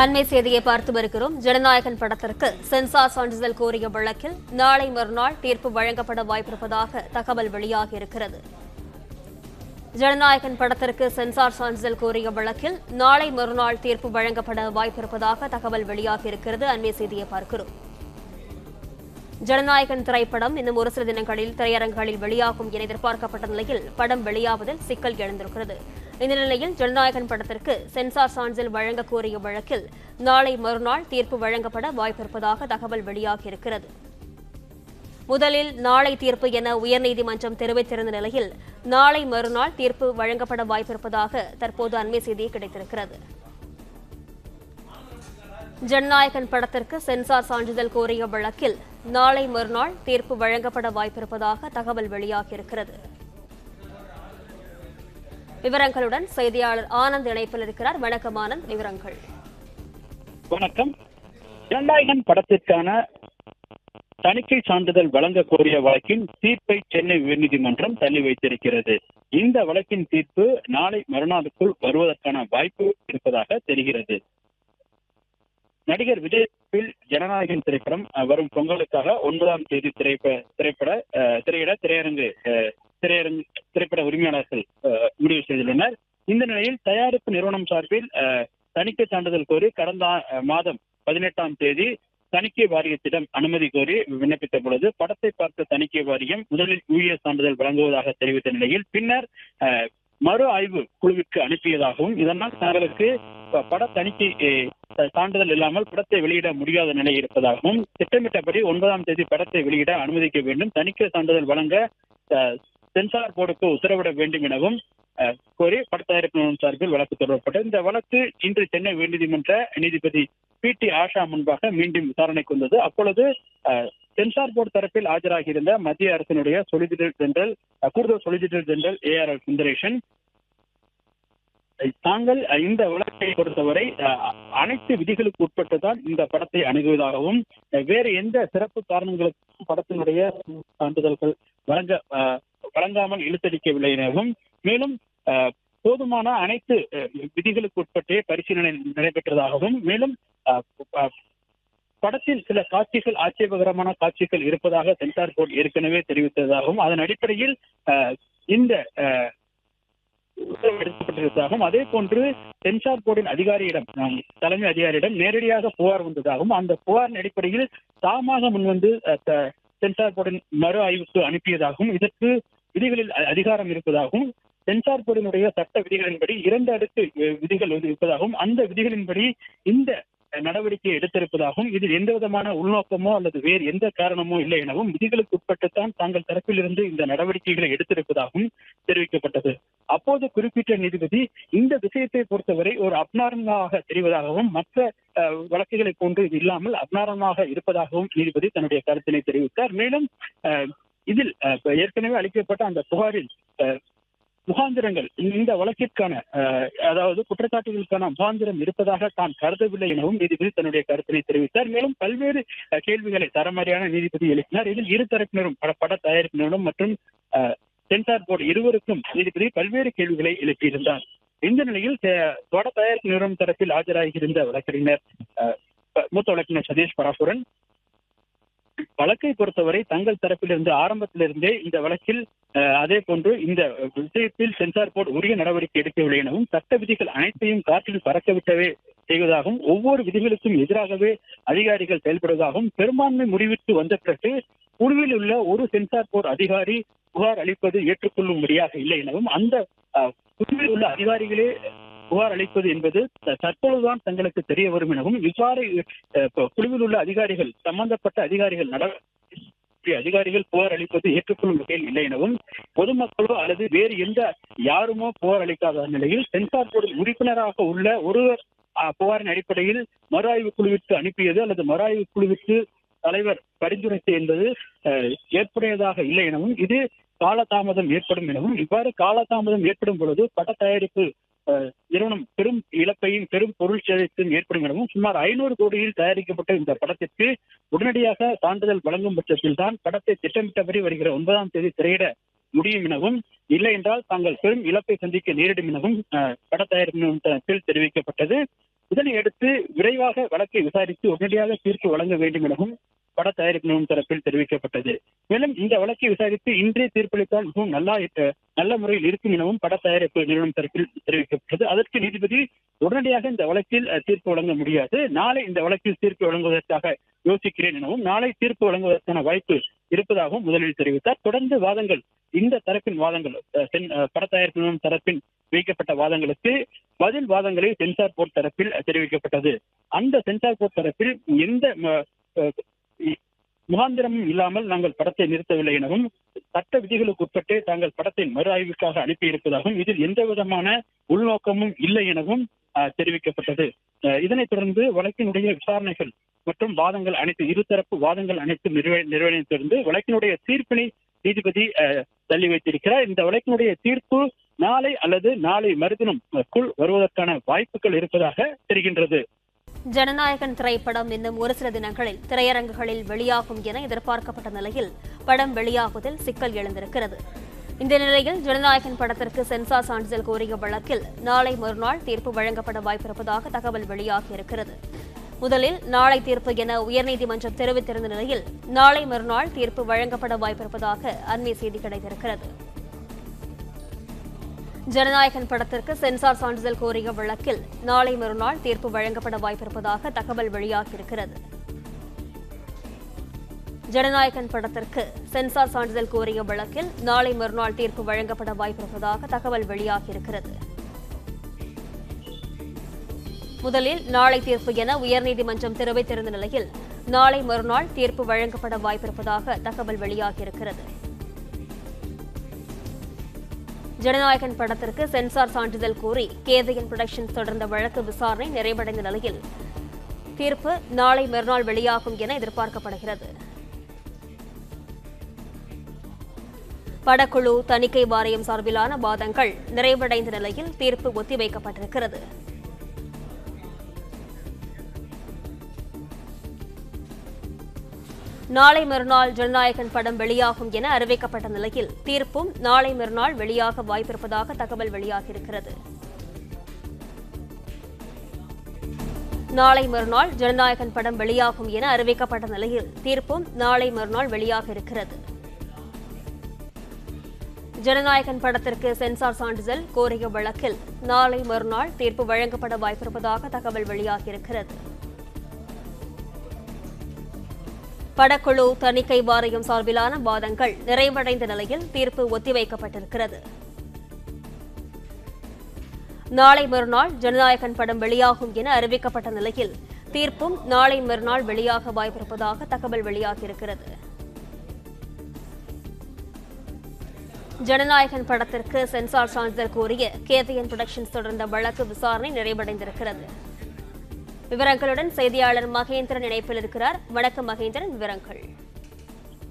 அண்மை செய்தியை பார்த்து வருகிறோம். ஜனநாயகன் படத்திற்கு சென்சார் சான்றிதழ் கோரிய வழக்கில் நாளை மறுநாள் தீர்ப்பு வழங்கப்பட வாய்ப்பிருப்பதாக தகவல் வெளியாகியிருக்கிறது ஜனநாயகன் படத்திற்கு சென்சார் சான்றிதழ் கோரிய வழக்கில் நாளை மறுநாள் தீர்ப்பு வழங்கப்பட வாய்ப்பிருப்பதாக தகவல் வெளியாகியிருக்கிறது அண்மை செய்தியை பார்க்கிறோம். ஜனநாயகன் திரைப்படம் இன்னும் ஒரு சில தினங்களில் திரையரங்குகளில் வெளியாகும் என எதிர்பார்க்கப்பட்ட நிலையில் படம் வெளியாவதில் சிக்கல் எழுந்திருக்கிறது. இந்த நிலையில் ஜனநாயகன் படத்திற்கு சென்சார் சான்றிதழ் வழங்க கோரிய வழக்கில் நாளை மறுநாள் தீர்ப்பு வழங்கப்பட வாய்ப்பிருப்பதாக தகவல் வெளியாகியிருக்கிறது. முதலில் நாளை தீர்ப்பு என உயர்நீதிமன்றம் தெரிவித்திருந்த நிலையில் நாளை மறுநாள் தீர்ப்பு வழங்கப்பட வாய்ப்பிருப்பதாக தற்போது அண்மை செய்தி கிடைத்திருக்கிறது. ஜனநாயகன் படத்திற்கு சென்சார் சான்றிதழ் கோரிய வழக்கில் நாளை மறுநாள் தீர்ப்பு வழங்கப்பட வாய்ப்பிருப்பதாக தகவல் வெளியாகியிருக்கிறது. விவரங்களுடன் செய்தியாளர் ஆனந்த் இணைப்பில் இருக்கிறார். வணக்கம் ஆனந்த் விவரங்கள். வணக்கம். ஜனநாயகன் படத்திற்கான தணிக்கை சான்றிதழ் வழங்க கோரிய வழக்கின் தீர்ப்பை சென்னை உயர்நீதிமன்றம் தள்ளி வைத்திருக்கிறது. இந்த வழக்கின் தீர்ப்பு நாளை மறுநாளுக்குள் வருவதற்கான வாய்ப்பு இருப்பதாக தெரிகிறது. நடிகர் விஜய் ஜனநாயகன் திரைப்படம் அஹ், வரும் பொங்கலுக்காக ஒன்பதாம் தேதி திரைப்பட திரையிட திரையரங்கு அஹ், திரையரங்கு திரைப்பட உரிமையாளர்கள் முடிவு செய்துள்ளனர். இந்த நிலையில் தயாரிப்பு நிறுவனம் சார்பில் அஹ், தணிக்கை சான்றிதழ் கோரி கடந்த மாதம் பதினெட்டாம் தேதி தணிக்கை வாரியத்திடம் அனுமதி கோரி விண்ணப்பித்த பொழுது படத்தை பார்த்த தணிக்கை வாரியம் முதலில் யூஏ சான்றிதழ் வழங்குவதாக தெரிவித்த நிலையில் பின்னர் அஹ், மறு ஆய்வு குழுவிற்கு அனுப்பியதாகவும் இதனால் தங்களுக்கு பட தணிக்கை சான்றிதழ் இல்லாமல் படத்தை வெளியிட முடியாத நிலை இருப்பதாகவும் திட்டமிட்டபடி ஒன்பதாம் தேதி படத்தை வெளியிட அனுமதிக்க வேண்டும். தணிக்கை சான்றிதழ் வழங்க அஹ், சென்சார் போர்டுக்கு உத்தரவிட வேண்டும் எனவும் அஹ், கோரி படத்தயாரிப்பு நிறுவனம் சார்பில் வழக்கு தொடரப்பட்டது இந்த வழக்கு இன்று சென்னை உயர்நீதிமன்ற நீதிபதி பி டி ஆஷா முன்பாக மீண்டும் விசாரணைக்கு வந்தது. அப்பொழுது சென்சார் போர்டு தரப்பில் ஆஜராகியிருந்த மத்திய அரசினுடைய சொலிசிட்டர் ஜெனரல் கூடுதல் solicitor general A R Sundaresan தாங்கள் இந்த வழக்கை பொறுத்தவரை அஹ், அனைத்து விதிகளுக்கு உட்பட்டுதான் இந்த படத்தை அணுகுவதாகவும் வேறு எந்த சிறப்பு காரணங்களுக்கும் படத்தினுடைய சான்றிதழ்கள் வழங்க வழங்காமல் இழுத்தடிக்கவில்லை எனவும் மேலும் போதுமான அனைத்து விதிகளுக்கு உட்பட்டே பரிசீலனை நடைபெற்றதாகவும் மேலும் படத்தில் சில காட்சிகள் ஆட்சேபகரமான காட்சிகள் இருப்பதாக சென்சார் போர்டு ஏற்கனவே தெரிவித்ததாகவும் அதன் அடிப்படையில் இந்த அஹ், எடுக்கப்பட்டிருப்பதாகவும் அதே போன்று சென்சார் போர்டின் அதிகாரியிடம் தலைமை அதிகாரியிடம் நேரடியாக புகார் வந்ததாகவும் அந்த புகாரின் அடிப்படையில் தாமாக முன்வந்து சென்சார் போர்டின் மறு ஆய்வுக்கு அனுப்பியதாகவும் இதற்கு விதிகளில் அதிகாரம் இருப்பதாகவும் சென்சார் போர்டினுடைய சட்ட விதிகளின்படி இரண்டு அடுக்கு விதிகள் வந்து இருப்பதாகவும் அந்த விதிகளின்படி இந்த நடவடிக்கையை எடுத்திருப்பதாகவும் இதில் எந்த விதமான உள்நோக்கமோ அல்லது வேறு எந்த காரணமோ இல்லை எனவும் விதிகளுக்கு உட்பட்டுத்தான் தாங்கள் தரப்பிலிருந்து இந்த நடவடிக்கைகளை எடுத்திருப்பதாகவும் தெரிவிக்கப்பட்டது. அப்போது குறிப்பிட்ட நீதிபதி இந்த விஷயத்தை பொறுத்தவரை ஒரு அப்நார்மலாக தெரிவதாகவும் மற்ற அஹ், வழக்குகளை போன்று இது இல்லாமல் அப்நார்மலாக இருப்பதாகவும் நீதிபதி தன்னுடைய கருத்தினை தெரிவித்தார். மேலும் அஹ், இதில் ஏற்கனவே அளிக்கப்பட்ட அந்த புகாரில் முகாந்திரங்கள் இந்த வழக்கிற்கான அதாவது குற்றச்சாட்டுகளுக்கான முகாந்திரம் இருப்பதாக தான் கருதவில்லை எனவும் நீதிபதி தன்னுடைய கருத்தினை தெரிவித்தார். மேலும் பல்வேறு கேள்விகளை தரமாரியான நீதிபதி எழுப்பினார். இதில் இரு தரப்பினரும் பட பட தயாரிப்பினரும் மற்றும் சென்சார் போர்டு இருவருக்கும் நீதிபதி பல்வேறு கேள்விகளை எழுப்பியிருந்தார். இந்த நிலையில் அஹ், பட தயாரிப்பு நிறுவனம் தரப்பில் ஆஜராகியிருந்த வழக்கறிஞர் மூத்த வழக்கறிஞர் சதீஷ் பராசுரன் வழக்கை பொறுத்தவரை தங்கள் தரப்பிலிருந்து ஆரம்பத்திலிருந்தே இந்த வழக்கில் அதே போன்று இந்த விஷயத்தில் சென்சார் போர்டு உரிய நடவடிக்கை எடுக்கவில்லை எனவும் சட்ட விதிகள் அனைத்தையும் காற்றில் பறக்கவிட்டவே செய்வதாகவும் ஒவ்வொரு விதிகளுக்கும் எதிராகவே அதிகாரிகள் செயல்படுவதாகவும் பெரும்பான்மை முடிவிற்கு வந்த பிறகு குழுவில் உள்ள ஒரு சென்சார் போர்டு அதிகாரி புகார் அளிப்பது ஏற்றுக்கொள்ளும்படியாக இல்லை எனவும் அந்த குழுவில் உள்ள அதிகாரிகளே புகார் அளிப்பது என்பது தற்பொழுதுதான் தங்களுக்கு தெரிய வரும் எனவும் இவ்வாறு குழுவில் உள்ள அதிகாரிகள் சம்பந்தப்பட்ட அதிகாரிகள் நட அதிகாரிகள் புகார் அளிப்பது ஏற்றுக்கொள்ளும் வகையில் இல்லை எனவும் பொதுமக்களோ அல்லது வேறு எந்த யாருமோ புகார் அளிக்காத நிலையில் சென்சார் போர்டு உறுப்பினராக உள்ள ஒருவர் புகாரின் அடிப்படையில் மறு ஆய்வு குழுவிற்கு அனுப்பியது அல்லது மறுஆய்வு குழுவிற்கு தலைவர் பரிந்துரைத்து என்பது அஹ், ஏற்புடையதாக இல்லை எனவும் இது காலதாமதம் ஏற்படும் எனவும் இவ்வாறு காலதாமதம் ஏற்படும் பொழுது பட தயாரிப்பு நிறுவனம் பெரும் இழப்பையும் பெரும் பொருள் சேதத்தையும் ஏற்படும் எனவும் சுமார் ஐநூறு கோடியில் தயாரிக்கப்பட்ட இந்த படத்திற்கு உடனடியாக சான்றிதழ் வழங்கும் பட்சத்தில் தான் படத்தை திட்டமிட்டபடி வருகிற ஒன்பதாம் தேதி திரையிட முடியும் எனவும் இல்லை என்றால் தாங்கள் பெரும் இழப்பை சந்திக்க நேரிடும் எனவும் பட தயாரிப்பு நிறுவனத்தில் தெரிவிக்கப்பட்டது. இதனை அடுத்து விரைவாக வழக்கை விசாரித்து உடனடியாக தீர்ப்பு வழங்க வேண்டும் எனவும் பட தயாரிப்பு நிறுவனம் தரப்பில் தெரிவிக்கப்பட்டது. மேலும் இந்த வழக்கை விசாரித்து இன்றே தீர்ப்பளித்தால் மிகவும் நல்லா நல்ல முறையில் இருக்கும் எனவும் பட தயாரிப்பு நிறுவனம் தரப்பில் தெரிவிக்கப்பட்டது. அதற்கு நீதிபதி உடனடியாக இந்த வழக்கில் தீர்ப்பு வழங்க முடியாது. நாளை இந்த வழக்கில் தீர்ப்பு வழங்குவதற்காக யோசிக்கிறேன் எனவும் நாளை தீர்ப்பு வழங்குவதற்கான வாய்ப்பு இருப்பதாகவும் முதலில் தெரிவித்தார். தொடர்ந்து வாதங்கள் இந்த தரப்பின் வாதங்கள் பட தயாரிப்பு நிறுவனம் தரப்பின் வைக்கப்பட்ட வாதங்களுக்கு பதில் வாதங்களை சென்சார் போர்ட் தரப்பில் தெரிவிக்கப்பட்டது. அந்த சென்சார் போர்ட் தரப்பில் எந்த முகாந்திரம் முகாந்திரமும் இல்லாமல் நாங்கள் படத்தை நிறுத்தவில்லை எனவும் சட்ட விதிகளுக்கு உட்பட்டு தாங்கள் படத்தை மறு ஆய்வுக்காக அனுப்பியிருப்பதாகவும் இதில் எந்த விதமான உள்நோக்கமும் இல்லை எனவும் தெரிவிக்கப்பட்டது. இதனைத் தொடர்ந்து வழக்கினுடைய விசாரணைகள் மற்றும் வாதங்கள் அனைத்து இருதரப்பு வாதங்கள் அனைத்தும் நிறைவே- நிறைவேறியதிலிருந்து வழக்கினுடைய தீர்ப்பினை நீதிபதி அஹ், தள்ளி வைத்திருக்கிறார். இந்த வழக்கினுடைய தீர்ப்பு நாளை அல்லது நாளை மறுதினம்க்குள் வருவதற்கான வாய்ப்புகள் இருப்பதாக தெரிகின்றது. ஜனநாயகன் திரைப்படம் இன்னும் ஒரு சில தினங்களில் திரையரங்குகளில் வெளியாகும் என எதிர்பார்க்கப்பட்ட நிலையில் படம் வெளியாகுவதில் சிக்கல் எழுந்திருக்கிறது. இந்த நிலையில் ஜனநாயகன் படத்திற்கு சென்சார் சான்றிதழ் கோரிய வழக்கில் நாளை மறுநாள் தீர்ப்பு வழங்கப்பட வாய்ப்பிருப்பதாக தகவல் வெளியாகியிருக்கிறது. முதலில் நாளை தீர்ப்பு என உயர்நீதிமன்றம் தெரிவித்திருந்த நிலையில் நாளை மறுநாள் தீர்ப்பு வழங்கப்பட வாய்ப்பிருப்பதாக அண்மை செய்தி கிடைத்திருக்கிறது. ஜனநாயகன் படத்திற்கு சென்சார் சான்றிதழ் கோரிய வழக்கில் நாளை மறுநாள் தீர்ப்பு வழங்கப்பட வாய்ப்பிருப்பதாக தகவல் வெளியாகியிருக்கிறது. ஜனநாயகன் படத்திற்கு சென்சார் சான்றிதழ் கோரிய வழக்கில் நாளை மறுநாள் தீர்ப்பு வழங்கப்பட வாய்ப்பிருப்பதாக தகவல் வெளியாகியிருக்கிறது. முதலில் நாளை தீர்ப்பு என உயர்நீதிமன்றம் தெரிவித்திருந்த நிலையில் நாளை மறுநாள் தீர்ப்பு வழங்கப்பட வாய்ப்பிருப்பதாக தகவல் வெளியாகியிருக்கிறது. ஜனநாயகன் படத்திற்கு சென்சார் சான்றிதழ் கோரி கேதையன் புரொடக்ஷன்ஸ் தொடர்ந்த வழக்கு விசாரணை நிறைவடைந்த நிலையில் தீர்ப்பு நாளை மறுநாள் வெளியாகும் என எதிர்பார்க்கப்படுகிறது. படக்குழு தணிக்கை வாரியம் சார்பிலான வாதங்கள் நிறைவடைந்த நிலையில் தீர்ப்பு ஒத்திவைக்கப்பட்டிருக்கிறது. நாளை மறுநாள் ஜனநாயகன் படம் வெளியாகும் என அறிவிக்கப்பட்ட நிலையில் தீர்ப்பும் நாளை மறுநாள் வெளியாக வாய்ப்பிருப்பதாக தகவல் வெளியாகியிருக்கிறது. நாளை மறுநாள் ஜனநாயகன் படம் வெளியாகும் என அறிவிக்கப்பட்ட நிலையில் தீர்ப்பும் நாளை மறுநாள் வெளியாக இருக்கிறது. ஜனநாயகன் படத்திற்கு சென்சார் சான்றிதழ் கோரிய வழக்கில் நாளை மறுநாள் தீர்ப்பு வழங்கப்பட வாய்ப்பிருப்பதாக தகவல் வெளியாகியிருக்கிறது. படக்குழு தணிக்கை வாரியம் சார்பிலான வாதங்கள் நிறைவடைந்த நிலையில் தீர்ப்பு ஒத்திவைக்கப்பட்டிருக்கிறது. நாளை மறுநாள் ஜனநாயகன் படம் வெளியாகும் என அறிவிக்கப்பட்ட நிலையில் தீர்ப்பும் நாளை மறுநாள் வெளியாக வாய்ப்பிருப்பதாக தகவல் வெளியாகியிருக்கிறது. ஜனநாயகன் படத்திற்கு சென்சார் சான்றிதழ் கோரிய கேதியன் புரொடக்ஷன்ஸ் தொடர்ந்த வழக்கு விசாரணை நிறைவடைந்திருக்கிறது. விவரங்களுடன் செய்தியாளர் மகேந்திரன் இணைப்பில் இருக்கிறார். வணக்கம் மகேந்திரன் விவரங்கள்.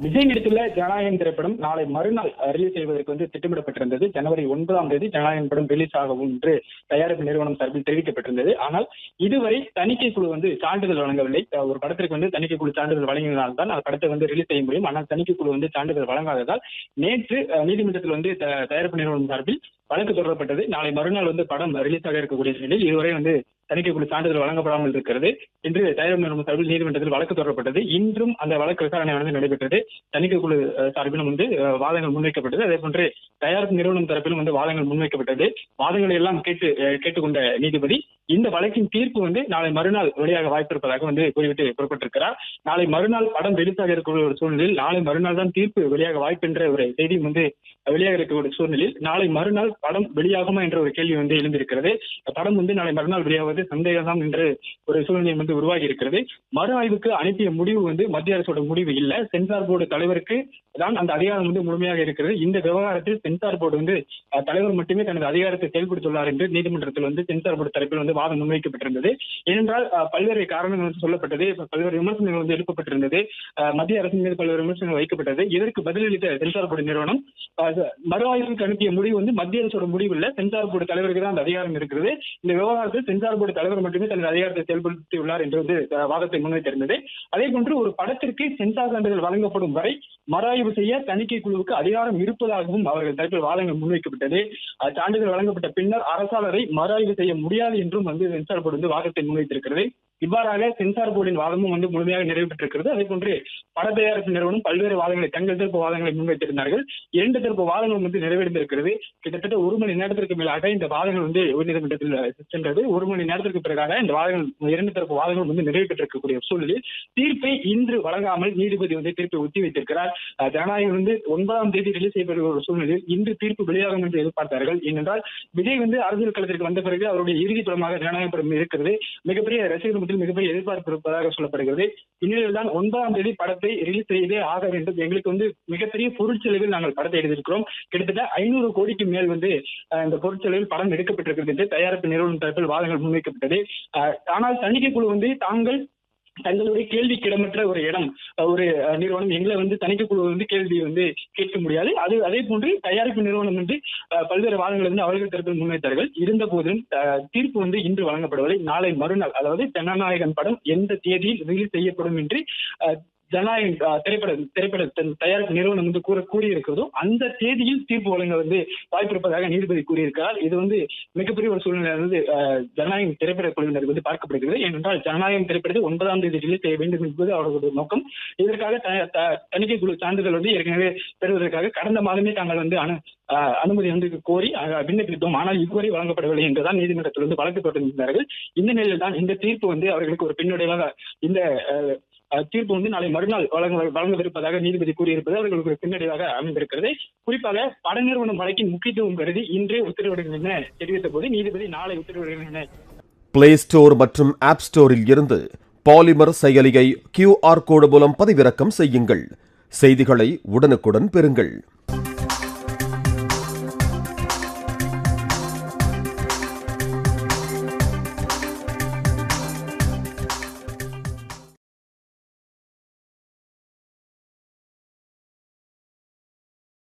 விஜய் நடித்துள்ள ஜனநாயகன் திரைப்படம் நாளை மறுநாள் ரிலீஸ் செய்வதற்கு வந்து திட்டமிடப்பட்டிருந்தது. ஜனவரி ஒன்பதாம் தேதி ஜனநாயகன் படம் ரிலீஸ் ஆகும் என்று தயாரிப்பு நிறுவனம் சார்பில் தெரிவிக்கப்பட்டிருந்தது. ஆனால் இதுவரை தணிக்கை குழு வந்து சான்றிதழ் வழங்கவில்லை. ஒரு படத்திற்கு வந்து தணிக்கை குழு சான்றிதழ் வழங்கினால் தான் அந்த படத்தை வந்து ரிலீஸ் செய்ய முடியும். ஆனால் தணிக்கை குழு வந்து சான்றிதழ் வழங்காததால் நேற்று நீதிமன்றத்தில் வந்து த- தயாரிப்பு நிறுவனம் சார்பில் வழக்கு தொடரப்பட்டது. நாளை மறுநாள் வந்து படம் ரிலீஸ் ஆக இருக்கக்கூடிய நிலையில் இதுவரை வந்து தணிக்கை குழு சான்றிதழ் வழங்கப்படாமல் இருக்கிறது. இன்று தயாரிப்பு நிறுவனம் சார்பில் நீதிமன்றத்தில் வழக்கு தொடரப்பட்டது. இன்றும் அந்த வழக்கு விசாரணை வந்து நடைபெற்றது. தணிக்கை குழு சார்பிலும் வந்து வாதங்கள் முன்வைக்கப்பட்டது. அதே போன்று தயாரிப்பு நிறுவனம் தரப்பிலும் வந்து வாதங்கள் முன்வைக்கப்பட்டது. வாதங்களை எல்லாம் கேட்டு கேட்டுக்கொண்ட நீதிபதி இந்த வழக்கின் தீர்ப்பு வந்து நாளை மறுநாள் வெளியாக வாய்ப்பிருப்பதாக வந்து கூறிவிட்டு புறப்பட்டிருக்கிறார். நாளை மறுநாள் படம் ரிலீஸாக இருக்கக்கூடிய ஒரு சூழ்நிலையில் நாளை மறுநாள் தான் தீர்ப்பு வெளியாக வாய்ப்பு என்ற ஒரு செய்தி வந்து வெளியாக இருக்கக்கூடிய சூழ்நிலையில் நாளை மறுநாள் படம் வெளியாகுமா என்ற ஒரு கேள்வி வந்து எழுந்திருக்கிறது. படம் வந்து நாளை மறுநாள் வெளியாவது சந்தேகம்தான் என்று ஒரு சூழ்நிலை வந்து உருவாகி இருக்கிறது. மறு ஆய்வுக்கு அனுப்பிய முடிவு வந்து மத்திய அரசோட முடிவு இல்லை. சென்சார் போர்டு தலைவருக்கு தான் அந்த அதிகாரம் வந்து முழுமையாக இருக்கிறது. இந்த விவகாரத்தில் சென்சார் போர்டு வந்து தலைவர் மட்டுமே தனது அதிகாரத்தை செயல்படுத்தியுள்ளார் என்று நீதிமன்றத்தில் வந்து சென்சார் போர்டு தரப்பில் வந்து வாதம் முன்வைக்கப்பட்டிருந்தது. ஏனென்றால் பல்வேறு காரணங்கள் சொல்லப்பட்டது. பல்வேறு விமர்சனங்கள் வந்து எழுப்பப்பட்டிருந்தது. மத்திய அரசின் மீது பல்வேறு விமர்சனங்கள் வைக்கப்பட்டது. இதற்கு பதிலளித்த சென்சார் போர்டு நிறுவனம் மறு ஆய்வுக்கு அனுப்பிய முடிவு வந்து மத்திய அரசோட முடிவு இல்ல. சென்சார் போர்டு தலைவருக்கு தான் அந்த அதிகாரம் இருக்கிறது. இந்த விவகாரத்தில் சென்சார் போர்டு தலைவர் மட்டுமே தனது அதிகாரத்தை செயல்படுத்தியுள்ளார் என்று வந்து வாதத்தை முன்வைத்திருந்தது. அதே போன்று ஒரு படத்திற்கு சென்சார் சான்றிதழ் வழங்கப்படும் வரை மறாய்வு செய்ய தணிக்கை குழுவுக்கு அதிகாரம் இருப்பதாகவும் அவர்கள் தரப்பில் வாதங்கள் முன்வைக்கப்பட்டது. சான்றிதழ் வழங்கப்பட்ட பின்னர் அரசாளரை அதை செய்ய முடியாது என்றும் வந்து மின்சார போர்டு வந்து வாதத்தை முன்வைத்திருக்கிறது. இவ்வாறாக சென்சார் போர்டின் வாதமும் வந்து முழுமையாக நிறைவேற்றிருக்கிறது அதே போன்று பட தயாரிப்பு நிறுவனம் பல்வேறு வாதங்களை தங்கள் தரப்பு வாதங்களை முன்வைத்திருந்தார்கள். இரண்டு தரப்பு வாதங்களும் வந்து நிறைவடைந்திருக்கிறது. கிட்டத்தட்ட ஒரு மணி நேரத்திற்கு மேலாக இந்த வாதங்கள் வந்து உயர்நீதிமன்றத்தில் சென்றது. ஒரு மணி நேரத்திற்கு பிறகாக இந்த வாதங்கள் இரண்டு தரப்பு வாதங்கள் வந்து நிறைவேற்றிருக்கக்கூடிய சூழலில் தீர்ப்பை இன்று வழங்காமல் நீதிபதி வந்து தீர்ப்பை ஒத்தி வைத்திருக்கிறார். ஜனநாயகம் வந்து ஒன்பதாம் தேதி ரிலீஸ் செய்யப்படுகிற ஒரு சூழ்நிலையில் இன்று தீர்ப்பு வெளியாகும் என்று எதிர்பார்த்தார்கள். ஏனென்றால் விஜய் வந்து அரசியல் களத்திற்கு வந்த பிறகு அவருடைய இறுதி படமாக ஜனநாயக படம் இருக்கிறது. மிகப்பெரிய ரசிகர் மத்தியில் மிகப்பெரிய எதிர்பார்ப்பு இருப்பதாக சொல்லப்படுகிறது. இந்நிலையில் தான் ஒன்பதாம் தேதி படத்தை ரிலீஸ் செய்தே ஆக வேண்டும். எங்களுக்கு வந்து மிகப்பெரிய பொருட்செலவில் நாங்கள் படத்தை எடுத்திருக்கிறோம். கிட்டத்தட்ட ஐநூறு கோடிக்கு மேல் வந்து இந்த பொருட்செலவில் படம் எடுக்கப்பட்டிருக்கிறது என்று தயாரிப்பு நிறுவனம் தரப்பில் வாதங்கள் முன்வைக்கப்பட்டது. ஆனால் தணிக்கை குழு வந்து தாங்கள் தங்களுடைய கேள்விக்கு கிடமற்ற ஒரு இடம் ஒரு நிறுவனம். எங்களை வந்து தணிக்கை குழு வந்து கேள்வி வந்து கேட்க முடியாது. அது அதே போன்று தயாரிப்பு நிறுவனம் வந்து பல்வேறு வாதங்களை வந்து அவர்கள் தரப்பில் முன்வைத்தார்கள் இருந்த போதிலும் தீர்ப்பு வந்து இன்று வழங்கப்படவில்லை நாளை மறுநாள் அதாவது ஜனநாயகன் படம் எந்த தேதியில் ரிலீஸ் செய்யப்படும் என்று ஜனநாயக ஜனநாயகம் திரைப்பட திரைப்பட தயாரிப்பு நிறுவனம் வந்து கூற கூறியிருக்கிறதோ அந்த தேதியில் தீர்ப்பு வழங்க வந்து வாய்ப்பு இருப்பதாக நீதிபதி கூறியிருக்கிறார். இது வந்து மிகப்பெரிய ஒரு சூழ்நிலை வந்து ஜனநாயகம் திரைப்பட குழுவினருக்கு வந்து பார்க்கப்படுகிறது. ஏனென்றால் ஜனநாயகம் திரைப்படத்தை ஒன்பதாம் தேதி ரிலீஸ் செய்ய வேண்டும் என்பது அவர்களுடைய நோக்கம். இதற்காக த- தணிக்கை குழு சான்றிதழ் வந்து ஏற்கனவே பெறுவதற்காக கடந்த மாதமே தாங்கள் வந்து அனு அனுமதி வந்து கோரி விண்ணப்பித்தோம். ஆனால் இதுவரை வழங்கப்படவில்லை என்றுதான் நீதிமன்றத்தில் வந்து வழக்கு தொடர்ந்திருந்தார்கள் இந்த நிலையில் தான் இந்த தீர்ப்பு வந்து அவர்களுக்கு ஒரு பின்னடைவாக இந்த தீர்ப்பு வந்து நாளை மறுநாள் வழங்க வழங்கவிருப்பதாக நீதிபதி கூறியிருப்பது அவர்களுக்கு ஒரு பின்னடைவாக அமைந்திருக்கிறது. குறிப்பாக பட நிறுவனம் வழக்கின் முக்கியத்துவம் கருதி இன்றே உத்தரவிடுங்கள் என தெரிவித்த போது நீதிபதி நாளை உத்தரவிடுகிறேன் என பிளே ஸ்டோர் மற்றும் ஆப் ஸ்டோரில் இருந்து பாலிமர் செயலியை கியூஆர் கோடு மூலம் பதிவிறக்கம் செய்யுங்கள். செய்திகளை உடனுக்குடன் பெறுங்கள்.